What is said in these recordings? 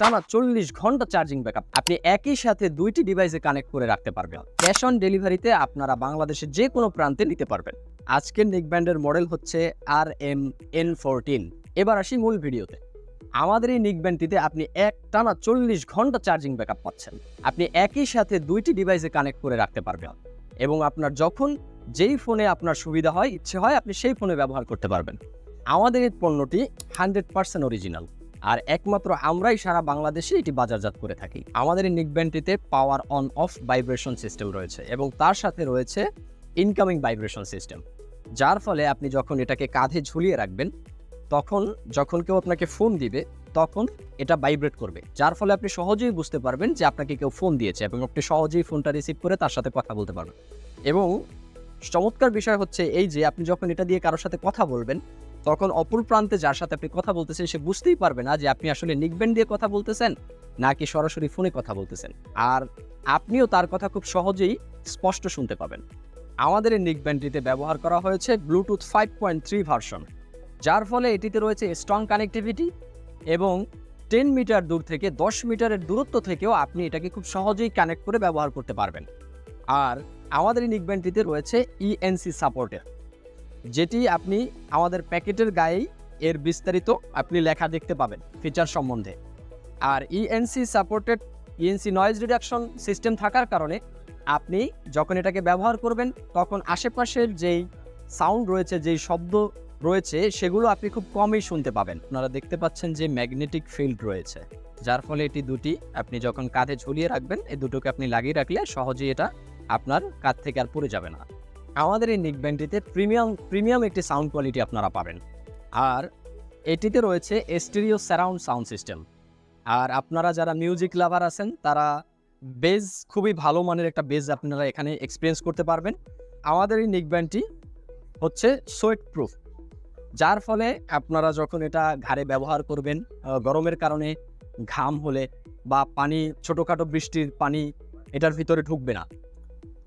টানা চল্লিশ ঘণ্টা চার্জিং ব্যাকআপ আপনি একই সাথে দুইটি ডিভাইসে কানেক্ট করে রাখতে পারবেন। ক্যাশ অন ডেলিভারিতে আপনারা বাংলাদেশের যে কোনো প্রান্তে নিতে পারবেন। আজকের নেক ব্যান্ডের মডেল হচ্ছে আর এম এন ফোরটিন এবার আসি মূল ভিডিওতে আমাদের এই নিক ব্যান্ডটিতে আপনি এক টানা চল্লিশ ঘণ্টা চার্জিং ব্যাকআপ পাচ্ছেন। আপনি একই সাথে দুইটি ডিভাইসে কানেক্ট করে রাখতে পারবেন। এবং আপনার যখন যেই ফোনে আপনার সুবিধা হয়, ইচ্ছে হয়, আপনি সেই ফোনে ব্যবহার করতে পারবেন। আমাদের এই পণ্যটি হান্ড্রেড পার্সেন্ট অরিজিনাল আর একমাত্র আমরাই সারা বাংলাদেশে এটি বাজারজাত করে থাকি। আমাদের এই নিক ব্যান্ডটিতে power on off vibration system রয়েছে এবং তার সাথে রয়েছে ইনকামিং ভাইব্রেশন সিস্টেম যার ফলে আপনি যখন এটাকে কাঁধে ঝুলিয়ে রাখবেন, তখন যখন কেউ আপনাকে ফোন দিবে, তখন এটা ভাইব্রেট করবে, যার ফলে আপনি সহজেই বুঝতে পারবেন যে আপনাকে কেউ ফোন দিয়েছে এবং আপনি সহজেই ফোনটা রিসিভ করে তার সাথে কথা বলতে পারবেন। এবং চমৎকার বিষয় হচ্ছে এই যে আপনি যখন এটা দিয়ে কারোর সাথে কথা বলবেন তখন অপর প্রান্তে যার সাথে আপনি কথা বলতেছেন, সে বুঝতেই পারবে না যে আপনি আসলে নিকবেন দিয়ে কথা বলতেছেন, নাকি সরাসরি ফোনে কথা বলতেছেন। আর আপনিও তার কথা খুব সহজেই স্পষ্ট শুনতে পাবেন। আমাদের এই নিকব্যান্ডটিতে ব্যবহার করা হয়েছে Bluetooth five point three version, যার ফলে এটিতে রয়েছে স্ট্রং কানেক্টিভিটি এবং টেন মিটার দূর থেকে দশ মিটারের দূরত্ব থেকেও আপনি এটাকে খুব সহজেই কানেক্ট করে ব্যবহার করতে পারবেন। আর আমাদের এই নিকব্যান্ডটিতে রয়েছে E ইএনসি সাপোর্টের যেটি আপনি আমাদের প্যাকেটের গায়েই এর বিস্তারিত আপনি লেখা দেখতে পাবেন ফিচার সম্বন্ধে। আর ENC supported ENC noise reduction system থাকার কারণে আপনি যখন এটাকে ব্যবহার করবেন, তখন আশেপাশের যেই সাউন্ড রয়েছে, যেই শব্দ রয়েছে, সেগুলো আপনি খুব কমই শুনতে পাবেন। আপনারা দেখতে পাচ্ছেন যে ম্যাগনেটিক ফিল্ড রয়েছে। যার ফলে এটি দুটি আপনি যখন কাঁধে ঝুলিয়ে রাখবেন, এই দুটোকে আপনি লাগিয়ে রাখলে সহজেই এটা আপনার কাঁধ থেকে আর পড়ে যাবে না। আমাদের এই নিক ব্যান্ডটিতে প্রিমিয়াম প্রিমিয়াম একটি সাউন্ড কোয়ালিটি আপনারা পাবেন। আর এটিতে রয়েছে এস্টেরিও সারাউন্ড সাউন্ড সিস্টেম আর আপনারা যারা মিউজিক লাভার আছেন, তারা বেজ খুবই ভালো মানের একটা বেজ আপনারা এখানে এক্সপিরিয়েন্স করতে পারবেন। আমাদের এই নিক ব্যান্ডটি হচ্ছে সোয়েট প্রুফ যার ফলে আপনারা যখন এটা ঘাড়ে ব্যবহার করবেন গরমের কারণে ঘাম হলে বা পানি, ছোটোখাটো বৃষ্টির পানি এটার ভিতরে ঢুকবে না।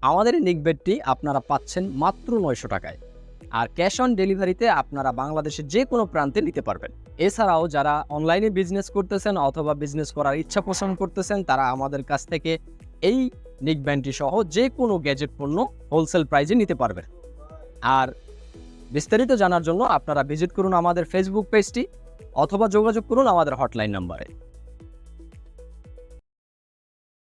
আমাদের এই নিক বেডটি আপনারা পাচ্ছেন মাত্র নয়শো টাকায়। আর ক্যাশ অন ডেলিভারিতে আপনারা বাংলাদেশের যে কোনো প্রান্তে নিতে পারবেন। এছাড়াও যারা অনলাইনে বিজনেস করতেছেন অথবা বিজনেস করার ইচ্ছা পোষণ করতেছেন, তারা আমাদের কাছ থেকে এই নিক ব্যান্ডটি সহ যে কোনো গ্যাজেট পণ্য হোলসেল প্রাইজে নিতে পারবেন। আর বিস্তারিত জানার জন্য আপনারা ভিজিট করুন আমাদের ফেসবুক পেজটি অথবা যোগাযোগ করুন আমাদের হটলাইন নাম্বারে